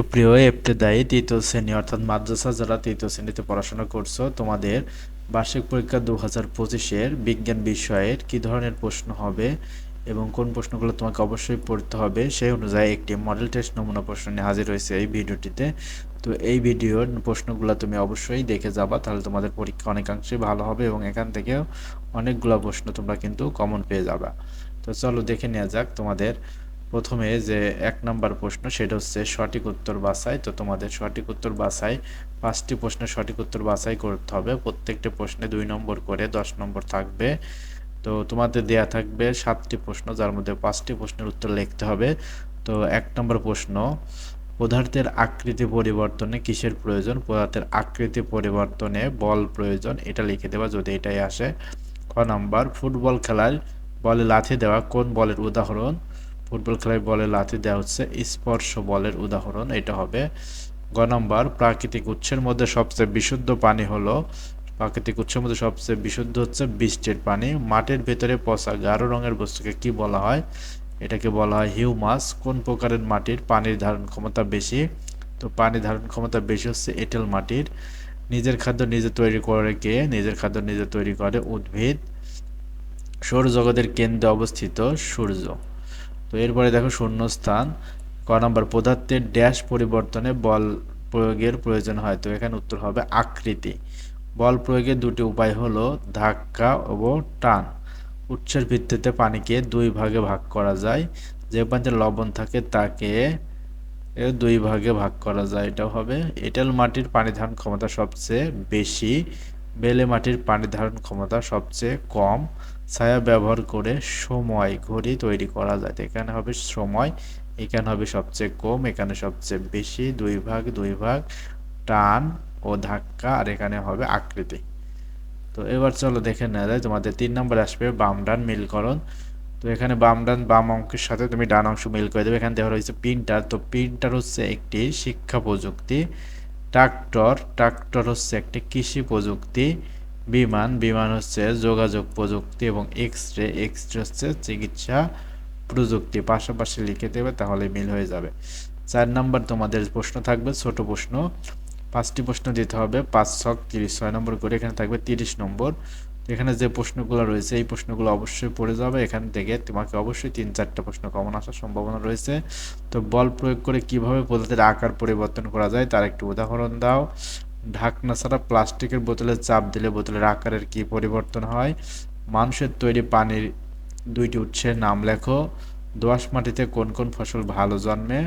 সুপ্রিয় ইবতেদায়ী তৃতীয় শ্রেণি অর্থাৎ মাদ্রাসা যারা তৃতীয় শ্রেণীতে পড়াশোনা করছ, তোমাদের বার্ষিক পরীক্ষা দু হাজার পঁচিশের বিজ্ঞান বিষয়ের কী ধরনের প্রশ্ন হবে এবং কোন প্রশ্নগুলো তোমাকে অবশ্যই পড়তে হবে সেই অনুযায়ী একটি মডেল টেস্ট নমুনা প্রশ্ন নিয়ে হাজির হয়েছে এই ভিডিওটিতে। তো এই ভিডিওর প্রশ্নগুলো তুমি অবশ্যই দেখে যাবা, তাহলে তোমাদের পরীক্ষা অনেকাংশে ভালো হবে এবং এখান থেকেও অনেকগুলো প্রশ্ন তোমরা কিন্তু কমন পেয়ে যাবা। তো চলো দেখে নেওয়া যাক তোমাদের প্রথমে যে এক নম্বর প্রশ্ন, সেটা হচ্ছে সঠিক উত্তর বাছাই। তো তোমাদের সঠিক উত্তর বাছাই, পাঁচটি প্রশ্নের সঠিক উত্তর বাছাই করতে হবে। প্রত্যেকটি প্রশ্নে দুই নম্বর করে দশ নম্বর থাকবে। তো তোমাদের দেয়া থাকবে সাতটি প্রশ্ন, যার মধ্যে পাঁচটি প্রশ্নের উত্তর লিখতে হবে। তো এক নম্বর প্রশ্ন, পদার্থের আকৃতি পরিবর্তনে কিসের প্রয়োজন? পদার্থের আকৃতি পরিবর্তনে বল প্রয়োজন, এটা লিখে দেওয়া যদি এটাই আসে। ক নাম্বার, ফুটবল খেলায় বলে লাথি দেওয়া কোন বলের উদাহরণ? ফুটবল খেলায় বলে লাথি দেওয়া হচ্ছে। স্পর্শ বলের উদাহরণ, এটা হবে। গ নম্বর, প্রাকৃতিক উৎসের মধ্যে সবচেয়ে বিশুদ্ধ পানি হলো, প্রাকৃতিক উৎসের মধ্যে সবচেয়ে বিশুদ্ধ হচ্ছে বৃষ্টির পানি। মাটির ভেতরে পচা গাঢ় রঙের বস্তুকে কি বলা হয়? এটাকে বলা হয় হিউমাস। কোন প্রকারের মাটির পানির ধারণ ক্ষমতা বেশি? তো পানি ধারণ ক্ষমতা বেশি হচ্ছে এঁটেল মাটির। নিজের খাদ্য নিজে তৈরি করে কে? নিজের খাদ্য নিজে তৈরি করে উদ্ভিদ। সৌরজগতের কেন্দ্রে অবস্থিত সূর্য। তো এরপরে দেখো শূন্যস্থান, ক নম্বর, পদার্থের ড্যাশ পরিবর্তনে বল প্রয়োগের প্রয়োজন হয়। তো এখানে উত্তর হবে আকৃতি। বল প্রয়োগের দুটি উপায় হলো ধাক্কা ও টান। উৎসের ভিত্তিতে পানিকে দুই ভাগে ভাগ করা যায়। যে পানিতে লবণ থাকে তাকে দুই ভাগে ভাগ করা যায়। এটা হবে। এঁটেল মাটির পানি ধারণ ক্ষমতা সবচেয়ে বেশি। বেলে মাটির পানি ধারণ ক্ষমতা সবচেয়ে কম। ছায়া ব্যবহার করে সময় ঘড়ি তৈরি করা যায়। এখানে হবে সময়, এখানে হবে সবচেয়ে কম, এখানে সবচেয়ে বেশি, দুই ভাগ দুই ভাগ, টান ও ধাক্কা, আর এখানে হবে আকৃতি। তো এবার চলো দেখে নেওয়া যায়, তোমাদের তিন নম্বর আসবে বাম ডান মিলকরণ। তো এখানে বাম ডান, বাম অঙ্কের সাথে তুমি ডান অংশ মিল করে দেবে। এখানে দেওয়া রয়েছে প্রিন্টার। তো প্রিন্টার হচ্ছে একটি শিক্ষা প্রযুক্তি। ট্রাক্টর ট্রাক্টর হচ্ছে একটি কৃষি প্রযুক্তি, বিমান বিমান হচ্ছে যোগাযোগ প্রযুক্তি এবং এক্স রে এক্স রে হচ্ছে চিকিৎসা প্রযুক্তি। পাশাপাশি লিখে দেবে, তাহলে মিল হয়ে যাবে। চার নম্বর তোমাদের প্রশ্ন থাকবে, ছোট প্রশ্ন। পাঁচটি প্রশ্ন দিতে হবে, পাঁচ ছক তিরিশ, ছয় নম্বর করে এখানে থাকবে তিরিশ নম্বর। এখানে যে প্রশ্নগুলো রয়েছে, এই প্রশ্নগুলো অবশ্যই পড়ে যাবে। এখান থেকে তোমাকে অবশ্যই তিন, চারটা প্রশ্ন কমন আসার সম্ভাবনা রয়েছে। তো বল প্রয়োগ করে কীভাবে পদার্থের আকার পরিবর্তন করা যায়, তার একটি উদাহরণ দাও। ঢাকনা ছাড়া প্লাস্টিকের বোতলে চাপ দিলে বোতলের আকারের কি পরিবর্তন হয়? মানুষের তৈরি পানির দুইটি উৎসের নাম লেখো। দোআঁশ মাটিতে কোন কোন ফসল ভালো জন্মে?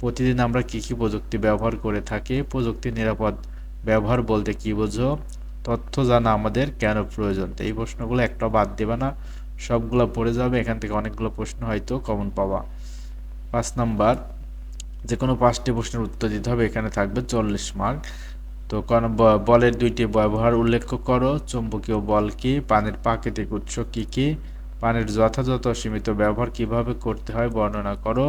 প্রতিদিন আমরা কী কী প্রযুক্তি ব্যবহার করে থাকি? প্রযুক্তি নিরাপদ ব্যবহার বলতে কি বোঝো? তথ্য জানা আমাদের কেন প্রয়োজন? তো এই প্রশ্নগুলো একটা বাদ দেবে না, সবগুলো পড়ে যাবে, এখান থেকে অনেকগুলো প্রশ্ন হয়তো কমন পাবা। পাঁচ নাম্বার যে কোনো পাঁচটি প্রশ্নের উত্তর দিতে হবে, এখানে থাকবে চল্লিশ মার্ক তো কোন বলের দুইটি ব্যবহার উল্লেখ করো, চুম্বকীয় বল কি, পানির প্রাকৃতিক উৎস কি কি, পানির যথাযথ সীমিত ব্যবহার কীভাবে করতে হয় বর্ণনা করো।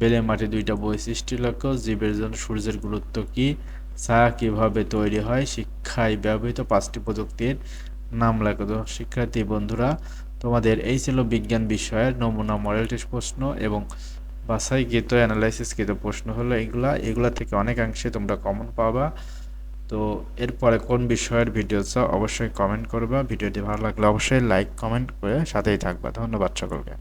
বেলে মাটি দুইটা বৈশিষ্ট্য লক্ষ্য জীবের জন্য সূর্যের গুরুত্ব কি ছায়া কীভাবে তৈরি হয়? শিক্ষায় ব্যবহৃত পাঁচটি প্রযুক্তির নাম লেখো শিক্ষার্থী বন্ধুরা, তোমাদের এই ছিল বিজ্ঞান বিষয়ের নমুনা মডেল টেস্ট প্রশ্ন এবং বাছাইকৃত অ্যানালাইসিসকৃত প্রশ্ন হলো এগুলা। এগুলা থেকে অনেকাংশে তোমরা কমন পাবা। তো এরপরে কোন বিষয়ের ভিডিও চাও অবশ্যই কমেন্ট করবা। ভিডিওটি ভালো লাগলে অবশ্যই লাইক কমেন্ট করে সাথেই থাকবা। ধন্যবাদ সকলকে।